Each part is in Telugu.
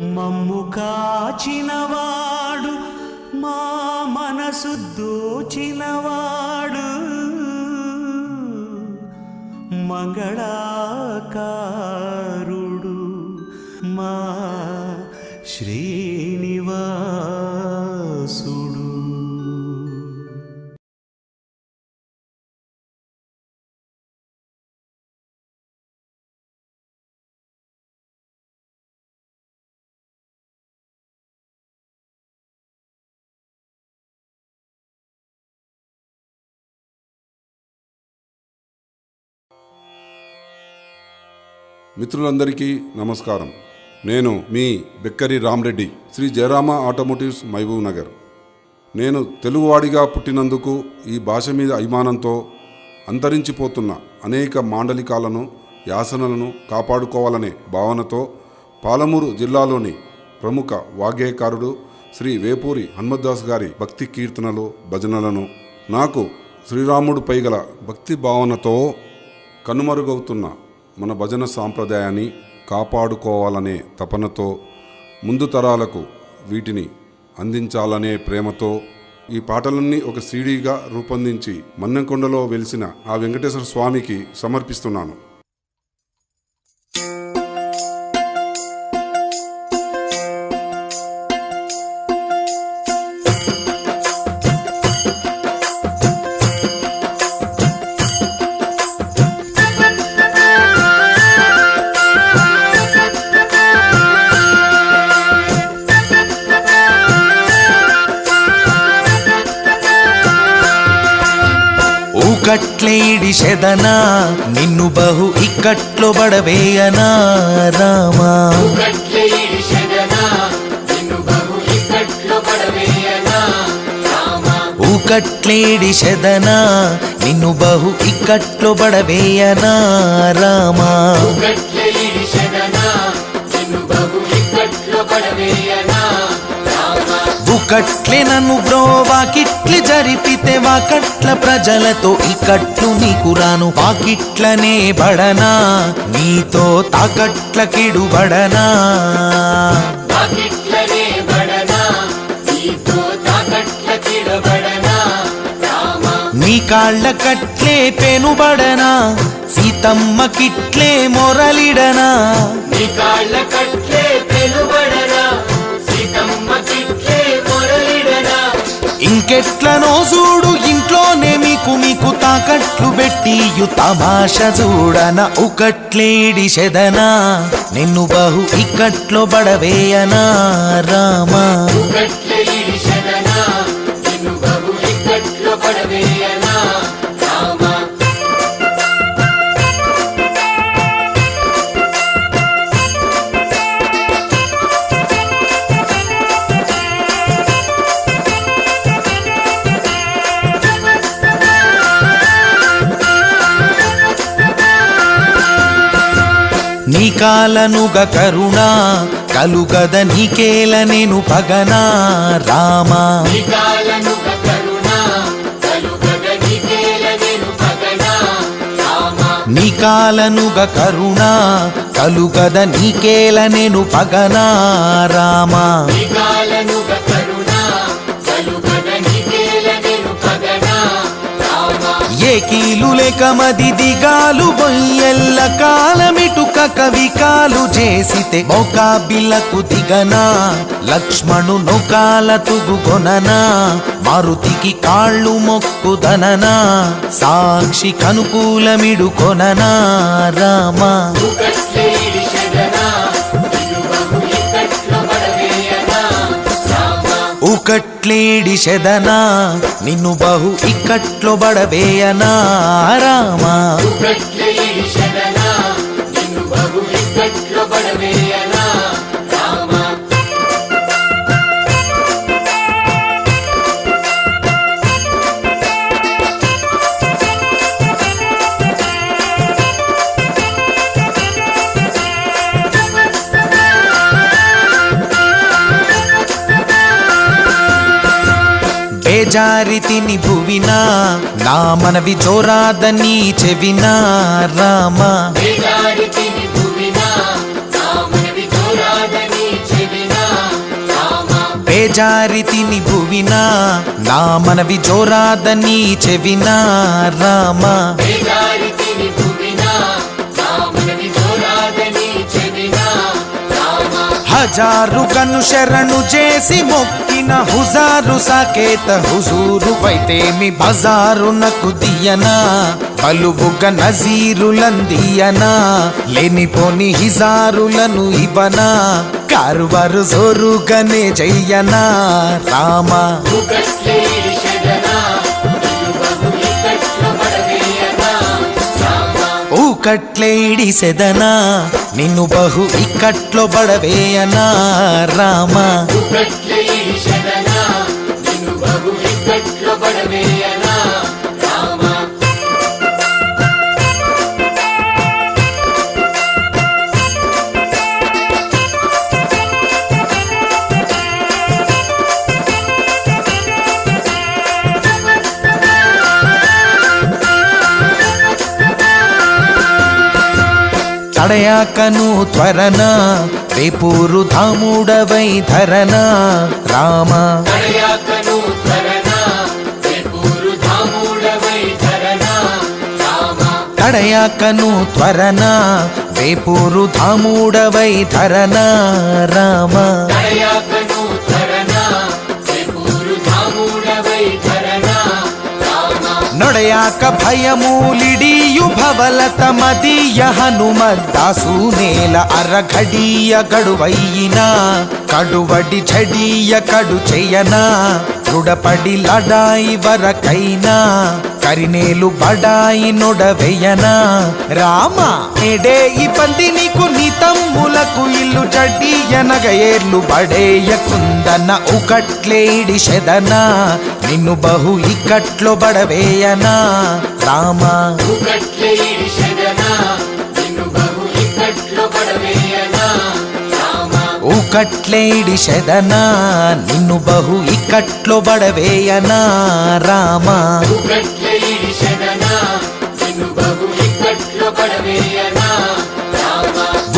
మమ్ము కాచినవాడు మా మనసు దోచినవాడు. మంగళాకారుడు మా శ్రీనివాసు. మిత్రులందరికీ నమస్కారం. నేను మీ బెక్కరి రామ్రెడ్డి శ్రీ జయరామ ఆటోమోటివ్స్ మహబూబ్ నగర్. నేను తెలుగువాడిగా పుట్టినందుకు ఈ భాష మీద అభిమానంతో అంతరించిపోతున్న అనేక మాండలికాలను యాసనలను కాపాడుకోవాలనే భావనతో పాలమూరు జిల్లాలోని ప్రముఖ వాగ్గేయకారుడు శ్రీ వేపూరి హనుమద్దాస్ గారి భక్తి కీర్తనలు భజనలను నాకు శ్రీరాముడు పైగల భక్తి భావనతో కనుమరుగవుతున్న మన భజన సాంప్రదాయాన్ని కాపాడుకోవాలనే తపనతో ముందు తరాలకు వీటిని అందించాలనే ప్రేమతో ఈ పాటలన్నీ ఒక సీడీగా రూపొందించి మన్నెంకొండలో వెలిసిన ఆ వెంకటేశ్వర స్వామికి సమర్పిస్తున్నాను. ఊకట్లేడి శదన నిన్ను బహు ఇక్కట్లో బడవేయనా రామా? కట్లే ఇడిషెదనా నిన్ను బహు ఇక్కట్లో పడవేయనా రామా? ఊకట్లేడి శదన నిన్ను బహు ఇక్కట్లో బడవేయనా రామా? కట్లే ఇడిషెదనా నిన్ను నన్ను బ్రోవాకిట్లి జరిపితే వాకట్ల ప్రజలతో ఇక్కట్లు నీకు రాను. వాకిట్లనే బడనా నీతో తాకట్ల వాకిట్లనే బడనా. నీ కాళ్ళ కట్లే పెనుబడనా సీతమ్మ కిట్లే మొరలిడనా. నీ కాళ్ళ కట్లే పెనుబడనా ఇంకెట్లనో చూడు ఇంట్లోనే మీకు మీకు తాకట్లు పెట్టి యు తమాష చూడన. ఒకట్లేడి శదనా నిన్ను బహు ఇక్కట్లో బడవేయనా రామా? నీ కాలనుగ కరుణ కలుగద నీకేల నేను పగనా రామా. నీ కాలనుగ కరుణ కలుగద నీకేల నేను పగనా రామా. ఏ కీలు లేక మది దిగాలు బొయ్యెల్ల ఇటుక కవికాలు చేసితే మోకాబిలకు దిగనా. లక్ష్మణు నొకాల తుగుకొననా మారుతికి కాళ్ళు మొక్కుదననా సాక్షి కనుకూలమిడు కొననా. రామా. కట్లే ఇడిషెదనా నిన్ను బహు ఇక్కట్లో పడవేయనా రామా ఉకట్లేడి శదనా. నిన్ను బహు ఇక్కట్లో బడవేయనా. రామా. ఇక్కట్లో పడవేయనా రామా బేజారి తిని భువినా నా మనవి జారి తిని భువినా నా మనవి జోరాదని చెవినా రామా. హజారు కను శరణు చేసి మొక్కిన హుజారు సాకేత హుజూరు వైతేమి బజారునకు దియనా పలువుగ నజీరులందియనా లేనిపోని హిజారులను ఇవనా కారువారు జోరుగనే చెయ్యనా రామ. ఊకట్లే ఇడిసెదనా నిన్ను బహు ఇక్కట్లో బడవేయనా రామ? ఒకట్లే ఇడిషదనా నిన్ను బహు తడయాకను త్వరన రేపూరు ధాముడవై ధరన రామ. తడయాకను ధరనా రేపూరు ధాముడవై ధరనా రామ. తడయాకను త్వరన రేపూరు ధాముడవై ధరన రామ. నొడయాక భయమూలిడియు భవలత మదీయ హనుమద్దాసు నేల అరఘడీయ గడువయ్యిన కడువడి ఝడీయ కడు చెయ్యనా దృఢపడి లడాయి వరకైనా కరినేలు బడాయి నొడవెయ్యనా. రామ ఎడే ఈ పంది నీకు నీ తమ్ములకు ఇల్లు జడ్డియనగ ఏర్లు బడేయ ఉకట్లేడి శదనా. నిన్ను బహు ఇక్కట్లో బడవేయనా. రామ ఒకట్లే ఇడిషదనా నిన్ను బహు ఇక్కట్లో పడవేయనా రామ?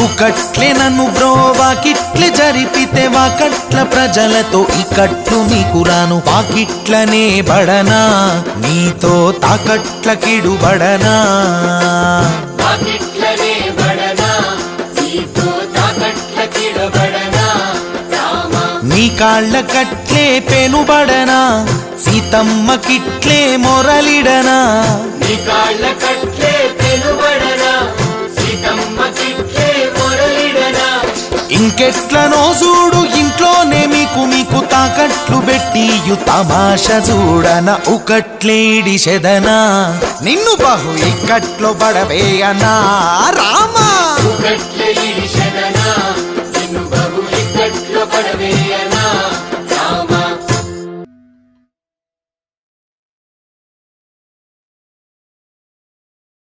ఉకట్లే నన్ను బ్రోవాకిట్లే జరిపితే వాకట్ల ప్రజలతో ఇక్కట్లు నీకు రాను వాకిట్లనే బడనా నీతో తాకట్ల కిడుబడనా పాకిట్లనే బడనా కాళ్ళ కట్లే పెనుబడనా? సీతమ్మ కిట్లే మొరలిడనా? కాళ్ళ కట్లే ఇంకెట్లనో చూడు ఇంట్లోనే మీకు మీకు తాకట్లు పెట్టి తమాష చూడన ఒకట్లేడి చెదనా? నిన్ను బహు ఇక్కట్లో పడవేయనా రామా! ఒకట్లేడి చెదనా? నిన్ను బహు పడవేయనా